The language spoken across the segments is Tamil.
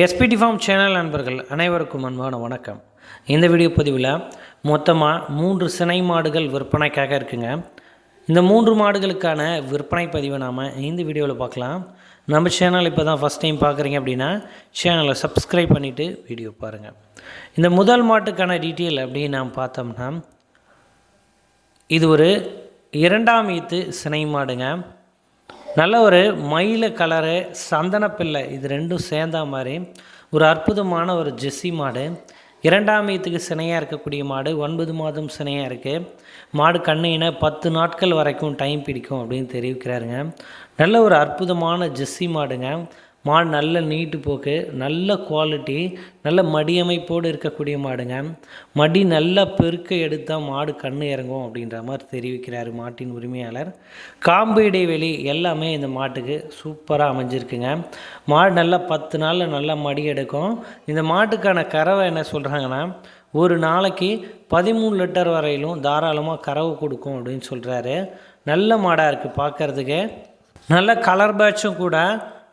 எஸ்பிடி ஃபார்ம் சேனல் நண்பர்கள் அனைவருக்கும் அன்பான வணக்கம். இந்த வீடியோ பதிவில் மொத்தமாக மூன்று சினை மாடுகள் விற்பனைக்காக இருக்குங்க. இந்த மூன்று மாடுகளுக்கான விற்பனை பதிவை நாம் இந்த வீடியோவில் பார்க்கலாம். நம்ம சேனல் இப்போ தான் ஃபஸ்ட் டைம் பார்க்குறீங்க அப்படின்னா சேனலை சப்ஸ்கிரைப் பண்ணிவிட்டு வீடியோ பாருங்கள் இந்த முதல் மாட்டுக்கான டீட்டெயில் அப்படின்னு நாம் பார்த்தோம்னா இது ஒரு இரண்டாம் ஈத்து சினை மாடுங்க. நல்ல ஒரு மயில கலரு சந்தனப்பிள்ளை இது ரெண்டும் சேர்ந்தா மாதிரி. ஒரு அற்புதமான ஒரு ஜெஸ்ஸி மாடு. இரண்டாம் ஈத்துக்கு சினையாக இருக்கக்கூடிய மாடு. ஒன்பது மாதம் சினையாக இருக்குது மாடு கண்ணுனா பத்து நாட்கள் வரைக்கும் டைம் பிடிக்கும் அப்படின்னு தெரிவிக்கிறாருங்க. நல்ல ஒரு அற்புதமான ஜெஸ்ஸி மாடுங்க. மாடு நல்ல நீட்டு போக்கு நல்ல குவாலிட்டி நல்ல மடியமைப்போடு இருக்கக்கூடிய மாடுங்க. மடி நல்லா பெருக்க எடுத்தால் மாடு கண்ணு இறங்கும் அப்படின்ற மாதிரி தெரிவிக்கிறார் மாட்டின் உரிமையாளர். காம்பு இடைவெளி எல்லாமே இந்த மாட்டுக்கு சூப்பராக அமைஞ்சிருக்குங்க. மாடு நல்லா பத்து நாளில் நல்லா மடி எடுக்கும். இந்த மாட்டுக்கான கறவை என்ன சொல்கிறாங்கன்னா ஒரு நாளைக்கு பதிமூணு லிட்டர் வரையிலும் தாராளமாக கறவை கொடுக்கும் அப்படின்னு சொல்கிறாரு நல்ல மாடாக இருக்குது பார்க்குறதுக்கு நல்ல கலர் பேட்சும் கூட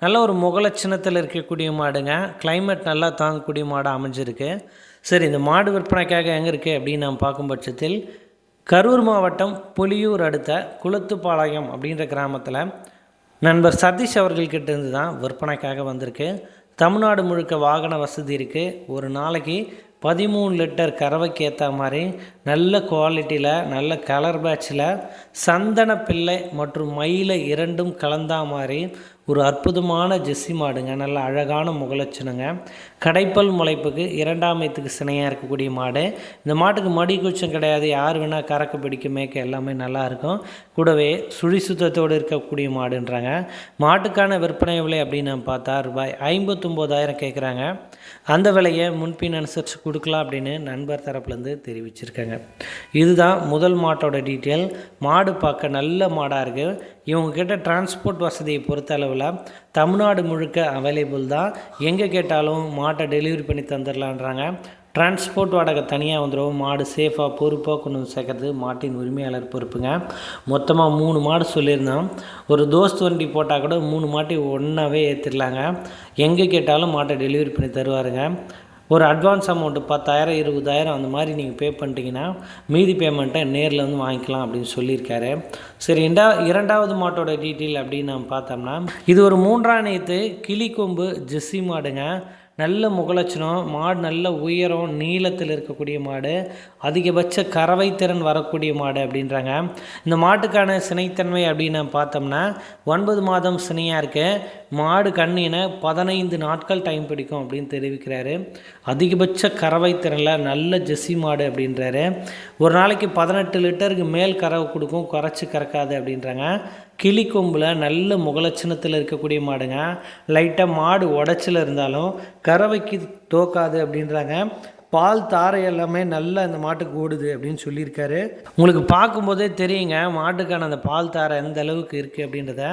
நல்ல ஒரு முகலட்சணத்தில் இருக்கக்கூடிய மாடுங்க. கிளைமேட் நல்லா தாங்கக்கூடிய மாடு அமைஞ்சிருக்கு. சரி இந்த மாடு விற்பனைக்காக எங்கே இருக்குது அப்படின்னு நாம் பார்க்கும் பட்சத்தில் கரூர் மாவட்டம் புலியூர் அடுத்த குளத்துப்பாளையம் அப்படின்ற கிராமத்தில் நண்பர் சதீஷ் அவர்கள்கிட்ட இருந்து தான் விற்பனைக்காக வந்திருக்கு. தமிழ்நாடு முழுக்க வாகன வசதி இருக்குது ஒரு நாளைக்கு பதிமூணு லிட்டர் கறவைக்கு ஏற்ற மாதிரி நல்ல குவாலிட்டியில் நல்ல கலர் பேட்சில் சந்தன பிள்ளை மற்றும் மயிலை இரண்டும் கலந்தா மாதிரி ஒரு அற்புதமான ஜெஸ்ஸி மாடுங்க நல்ல அழகான முகலட்சணங்க. கடைப்பல் முளைப்புக்கு இரண்டாம் வயத்துக்கு சினையாக இருக்கக்கூடிய மாடு. இந்த மாட்டுக்கு மடி குச்சம் கிடையாது யார் வேணால் கறக்க பிடிக்க மேய்க்க எல்லாமே நல்லாயிருக்கும் கூடவே சுழி சுத்தத்தோடு இருக்கக்கூடிய மாடுன்றாங்க. மாட்டுக்கான விற்பனை விலை அப்படின்னு பார்த்தா ரூபாய் ஐம்பத்தொம்போதாயிரம் கேட்குறாங்க அந்த விலையை முன்பின் அனுசரித்து கொடுக்கலாம் அப்படின்னு நண்பர் தரப்புலேருந்து தெரிவிச்சிருக்காங்க. இதுதான் முதல் மாட்டோட டீட்டெயில். மாடு பார்க்க நல்ல மாடாக இருக்குது இவங்கக்கிட்ட டிரான்ஸ்போர்ட் வசதியை பொறுத்த அளவில் தமிழ்நாடு முழுக்க அவைலபிள் தான். எங்கே கேட்டாலும் மாட்டை டெலிவரி பண்ணி தந்துடலான்றாங்க டிரான்ஸ்போர்ட் வாடகை தனியாக வந்துடும் மாடு சேஃபாக பொறுப்பாக கொண்டு வந்து சேர்க்கறது மாட்டின் உரிமையாளர் பொறுப்புங்க. மொத்தமாக மூணு மாடு சொல்லியிருந்தோம். ஒரு தோஸ்த் வண்டி போட்டால் கூட மூணு மாட்டி ஒன்றாவே ஏற்றிடலாங்க எங்கே கேட்டாலும் மாட்டை டெலிவரி பண்ணி தருவாருங்க. ஒரு அட்வான்ஸ் அமௌண்ட்டு பத்தாயிரம் இருபதாயிரம் அந்த மாதிரி நீங்கள் பே பண்ணிட்டீங்கன்னா மீதி பேமெண்ட்டை நேரில் வந்து வாங்கிக்கலாம் அப்படின்னு சொல்லியிருக்காரு. சரி இரண்டா இரண்டாவது மாட்டோட டீட்டெயில் அப்படின்னு நம்ம பார்த்தோம்னா இது ஒரு மூன்றாம் நேத்து கிளிக்கொம்பு ஜெஸ்ஸி மாடுங்க. நல்ல முகலட்சணம் மாடு நல்ல உயரம் நீளத்தில் இருக்கக்கூடிய மாடு அதிகபட்ச கறவை திறன் வரக்கூடிய மாடு அப்படின்றாங்க. இந்த மாட்டுக்கான சினைத்தன்மை அப்படின்னு பார்த்தோம்னா ஒன்பது மாதம் சினையாக இருக்கு. மாடு கண்ணின பதினைந்து நாட்கள் டைம் பிடிக்கும் அப்படின்னு தெரிவிக்கிறாரு. அதிகபட்ச கறவை திறனில் நல்ல ஜெஸ்ஸி மாடு அப்படின்றாரு. ஒரு நாளைக்கு பதினெட்டு லிட்டருக்கு மேல் கறவை கொடுக்கும் குறைச்சி கறக்காது அப்படின்றாங்க. கிளி கொம்பில் நல்ல முகலட்சணத்தில் இருக்கக்கூடிய மாடுங்க. லைட்டாக மாடு உடச்சில் இருந்தாலும் கறவைக்கு தோக்காது அப்படின்றாங்க. பால் தாரை எல்லாமே நல்லா இந்த மாட்டுக்கு ஓடுது அப்படின்னு சொல்லியிருக்காரு. உங்களுக்கு பார்க்கும்போதே தெரியுங்க மாட்டுக்கான அந்த பால் தாரை எந்த அளவுக்கு இருக்குது அப்படின்றத.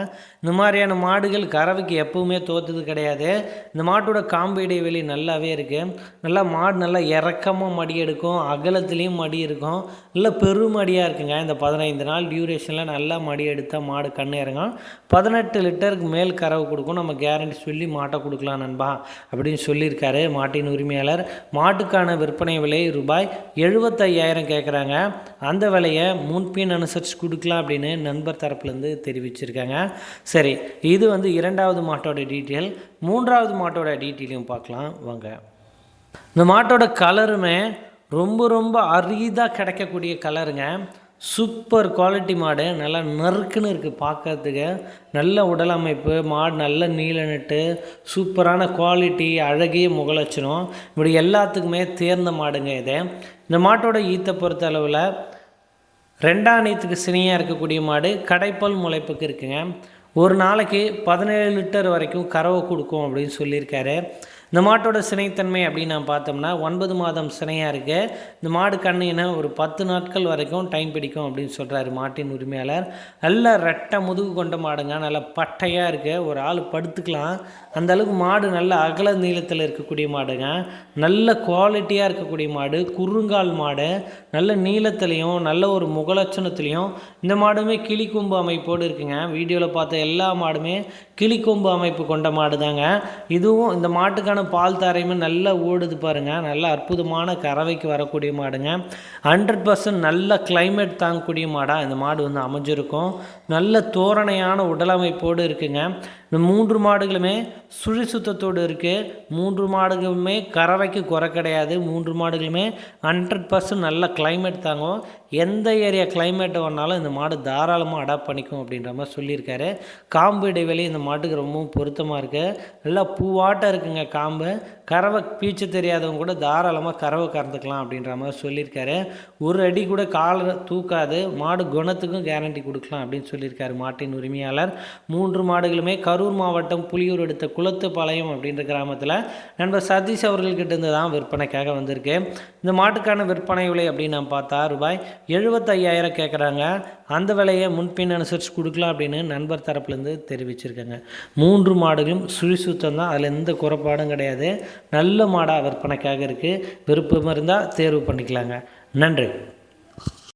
இந்த மாதிரியான மாடுகள் கறவைக்கு எப்பவுமே தோத்தது கிடையாது. இந்த மாட்டோட காம்பு இடைவெளி நல்லாவே இருக்குது நல்லா மாடு நல்லா இறக்கமாக மடி எடுக்கும் அகலத்துலேயும் மடி இருக்கும். நல்ல பெருமடியாக இருக்குங்க. இந்த பதினைந்து நாள் டியூரேஷனில் நல்லா மடி எடுத்தால் மாடு கண்ணு இறங்கும். பதினெட்டு லிட்டருக்கு மேல் கறவை கொடுக்கும். நம்ம கேரண்டி சொல்லி மாட்டை கொடுக்கலாம் நண்பா அப்படின்னு சொல்லியிருக்காரு மாட்டின் உரிமையாளர். மாட்டுக்கான விற்பனை விலை ரூபாய் எழுபத்தையாயிரம் கேட்குறாங்க அந்த விலையை முன்பின் அனுசரித்து கொடுக்கலாம் அப்படின்னு நண்பர் தரப்புலேருந்து தெரிவிச்சிருக்காங்க. சரி இது வந்து இரண்டாவது மாட்டோட டீட்டெயில். மூன்றாவது மாட்டோட டீட்டெயிலையும் பார்க்கலாம். வாங்க. இந்த மாட்டோட கலருமே ரொம்ப ரொம்ப அரிதாக கிடைக்கக்கூடிய கலருங்க. சூப்பர் குவாலிட்டி மாடு நல்லா நறுக்குன்னு இருக்குது பார்க்கறதுக்கு. நல்ல உடல் அமைப்பு மாடு நல்ல நீல நட்டு சூப்பரான குவாலிட்டி அழகிய முகலட்சணம். இப்படி எல்லாத்துக்குமே தேர்ந்த மாடுங்க இது. இந்த மாட்டோட ஈத்தை பொறுத்த அளவில் ரெண்டாம் நீத்துக்கு சினியாக இருக்கக்கூடிய மாடு கடைப்பல் முளைப்புக்கு இருக்குங்க. ஒரு நாளைக்கு பதினேழு லிட்டர் வரைக்கும் கறவை கொடுக்கும் அப்படின்னு சொல்லியிருக்காரு. இந்த மாட்டோட சினைத்தன்மை அப்படின்னு நான் பார்த்தோம்னா ஒன்பது மாதம் சினையாக இருக்குது இந்த மாடு கண்ணுனா ஒரு பத்து நாட்கள் வரைக்கும் டைம் பிடிக்கும் அப்படின்னு சொல்கிறாரு மாட்டின் உரிமையாளர். நல்ல ரெட்டை முதுகு கொண்ட மாடுங்க நல்லா பட்டையாக இருக்க ஒரு ஆள் படுத்துக்கலாம். அந்த அளவுக்கு மாடு நல்ல அகல நீளத்தில் இருக்கக்கூடிய மாடுங்க. நல்ல குவாலிட்டியாக இருக்கக்கூடிய மாடு குறுங்கால் மாடு. நல்ல நீளத்துலேயும் நல்ல ஒரு முகலட்சணத்துலேயும் இந்த மாடுமே கிளிக்கொம்பு அமைப்போடு இருக்குங்க. வீடியோவில் பார்த்த எல்லா மாடுமே கிளிக்கொம்பு அமைப்பு கொண்ட மாடு தாங்க இதுவும் இந்த மாட்டுக்கான லிட்டருக்கான பால் தாரையுமே நல்லா ஓடுது பாருங்கள் நல்ல அற்புதமான கறவைக்கு வரக்கூடிய மாடுங்க. ஹண்ட்ரட் பர்சன்ட் நல்ல கிளைமேட் தாங்கக்கூடிய மாடாக இந்த மாடு வந்து அமைஞ்சிருக்கும். நல்ல தோரணையான உடலமைப்போடு இருக்குங்க. இந்த மூன்று மாடுகளுமே சுழி சுத்தத்தோடு இருக்குது மூன்று மாடுகளுமே கறவைக்கு குறை கிடையாது. மூன்று மாடுகளுமே ஹண்ட்ரட் பர்சன்ட் நல்ல கிளைமேட் தாங்கும். எந்த ஏரியா கிளைமேட்டை வேணாலும் இந்த மாடு தாராளமாக அடாப்ட் பண்ணிக்கும் அப்படின்ற மாதிரி சொல்லியிருக்காரு. காம்பு இடைவெளி இந்த மாட்டுக்கு ரொம்பவும் பொருத்தமாக இருக்குது நல்லா பூவாட்டாக இருக்குங்க. காம்பு நாம் கறவை பீச்சு தெரியாதவங்க கூட தாராளமாக கறவை கறந்துக்கலாம் அப்படின்ற மாதிரி சொல்லியிருக்காரு. ஒரு அடி கூட காலை தூக்காது மாடு குணத்துக்கும் கேரண்டி கொடுக்கலாம் அப்படின்னு சொல்லியிருக்காரு மாட்டின் உரிமையாளர். மூன்று மாடுகளுமே கரூர் மாவட்டம் புலியூர் எடுத்த குளத்துப்பாளையம் அப்படின்ற கிராமத்தில் நண்பர் சதீஷ் அவர்கள்கிட்ட இருந்து தான் விற்பனைக்காக வந்திருக்கு. இந்த மாட்டுக்கான விற்பனை விலை அப்படின்னு நான் பார்த்தா ரூபாய் எழுபத்தையாயிரம் கேட்குறாங்க அந்த விலையை முன்பின் அனுசரித்து கொடுக்கலாம் அப்படின்னு நண்பர் தரப்புலேருந்து தெரிவிச்சிருக்காங்க. மூன்று மாடுகளும் சுழி சுத்தம் தான் அதில் எந்த குறைபாடும் கிடையாது. நல்ல மாடாக விற்பனைக்காக இருக்குது விருப்பம் இருந்தால் தேர்வு பண்ணிக்கலாங்க. நன்றி.